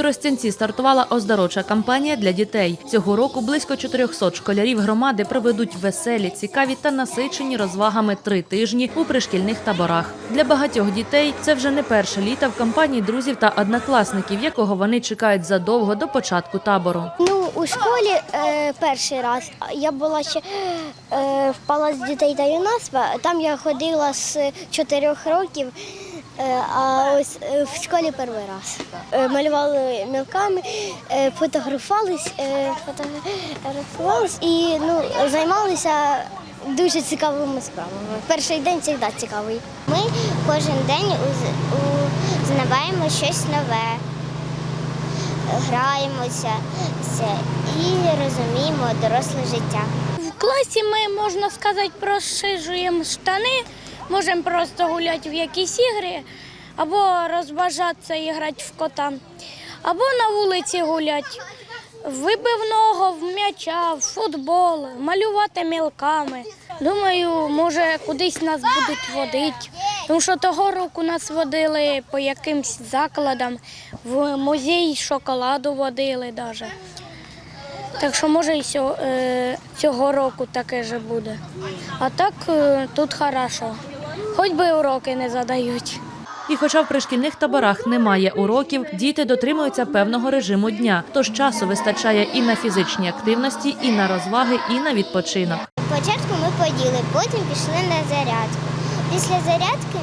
Тростянці стартувала оздоровча кампанія для дітей. Цього року близько 400 школярів громади проведуть веселі, цікаві та насичені розвагами три тижні у пришкільних таборах. Для багатьох дітей це вже не перше літо в компанії друзів та однокласників, якого вони чекають задовго до початку табору. Ну, у школі е, перший раз я була ще е, в палац дітей та юнацтва. Там я ходила з чотирьох років, а ось е, в школі перший раз. Е, малювали мілками, е, фотографувались, е, фотографувались і ну, займалися дуже цікавими справами. Перший день завжди цікавий. Ми кожен день узнаваємо щось нове граємося і розуміємо доросле життя. В класі ми, можна сказати, просижуємо штани, можемо просто гуляти в якісь ігри, або розважатися і грати в кота, або на вулиці гуляти. Вибивного, в м'яча, в футбол, малювати мілками. Думаю, може кудись нас будуть водити. Тому що того року нас водили по якимсь закладам, в музей шоколаду водили навіть. Так що може і е, цього року таке же буде. А так е, тут хорошо. Хоч би уроки не задають. І хоча в пришкільних таборах немає уроків, діти дотримуються певного режиму дня, тож часу вистачає і на фізичні активності, і на розваги, і на відпочинок. Спочатку ми поїли, потім пішли на зарядку. Після зарядки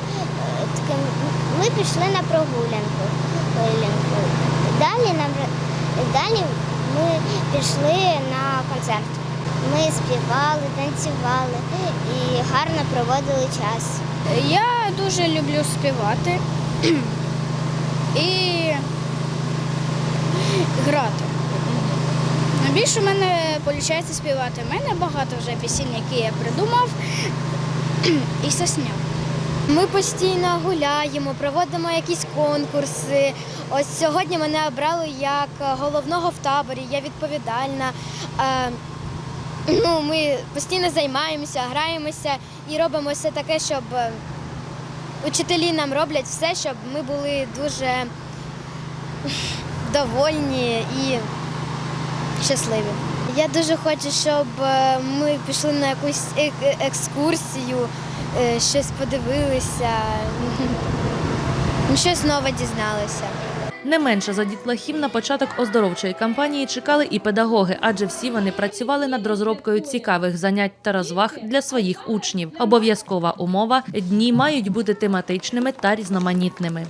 е, ми пішли на прогулянку. прогулянку. Далі, нам, далі ми пішли на концерт. Ми співали, танцювали і гарно проводили час. Я дуже люблю співати і грати. Найбільше у мене виходить співати. У мене багато вже пісень, які я придумав і сосняв. Ми постійно гуляємо, проводимо якісь конкурси. Ось сьогодні мене обрали як головного в таборі, я відповідальна. Ну, ми постійно займаємося, граємося і робимо все таке, щоб е, учителі нам роблять все, щоб ми були дуже довольні і щасливі. Я дуже хочу, щоб е, ми пішли на якусь ек- екскурсію, е, щось подивилися, щось нове дізналися. Не менше за дітлахів на початок оздоровчої кампанії чекали і педагоги, адже всі вони працювали над розробкою цікавих занять та розваг для своїх учнів. Обов'язкова умова дні мають бути тематичними та різноманітними.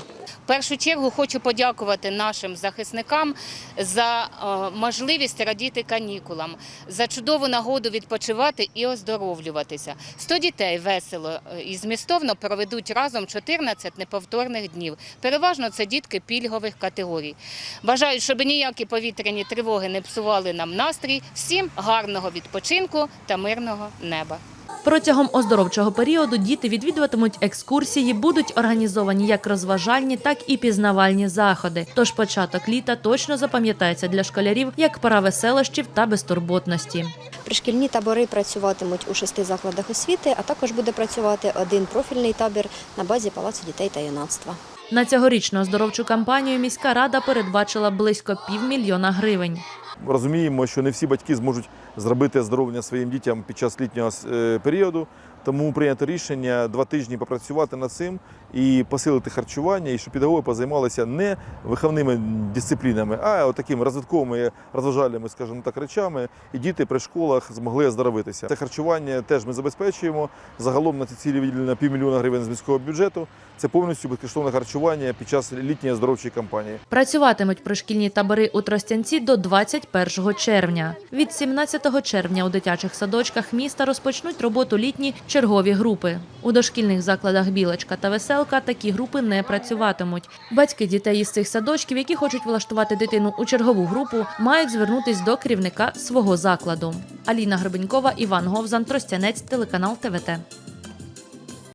Першу чергу хочу подякувати нашим захисникам за е, можливість радіти канікулам, за чудову нагоду відпочивати і оздоровлюватися. 100 дітей весело е, і змістовно проведуть разом 14 неповторних днів. Переважно це дітки пільгових категорій. Бажаю, щоб ніякі повітряні тривоги не псували нам настрій. Всім гарного відпочинку та мирного неба. Протягом оздоровчого періоду діти відвідуватимуть екскурсії, будуть організовані як розважальні, так і пізнавальні заходи. Тож початок літа точно запам'ятається для школярів як пора веселощів та безтурботності. Пришкільні табори працюватимуть у шести закладах освіти, а також буде працювати один профільний табір на базі Палацу дітей та юнацтва. На цьогорічну оздоровчу кампанію міська рада передбачила близько півмільйона гривень. Розуміємо, що не всі батьки зможуть зробити оздоровлення своїм дітям під час літнього е, періоду. Тому прийнято рішення два тижні попрацювати над цим і посилити харчування, і щоб педагоги позаймалися не виховними дисциплінами, а такими розвитковими розважальними, скажімо так, речами, і діти при школах змогли оздоровитися. Це харчування теж ми забезпечуємо. Загалом на ці цілі виділено півмільйона гривень з міського бюджету. Це повністю безкоштовне харчування під час літньої оздоровчої кампанії. Працюватимуть пришкільні табори у Тростянці до 21 червня. Від 17 червня у дитячих садочках міста розпочнуть роботу літні чергові групи. У дошкільних закладах Білочка та Веселка такі групи не працюватимуть. Батьки дітей із цих садочків, які хочуть влаштувати дитину у чергову групу, мають звернутись до керівника свого закладу. Аліна Гребенькова, Іван Говзан, Тростянець, телеканал ТВТ.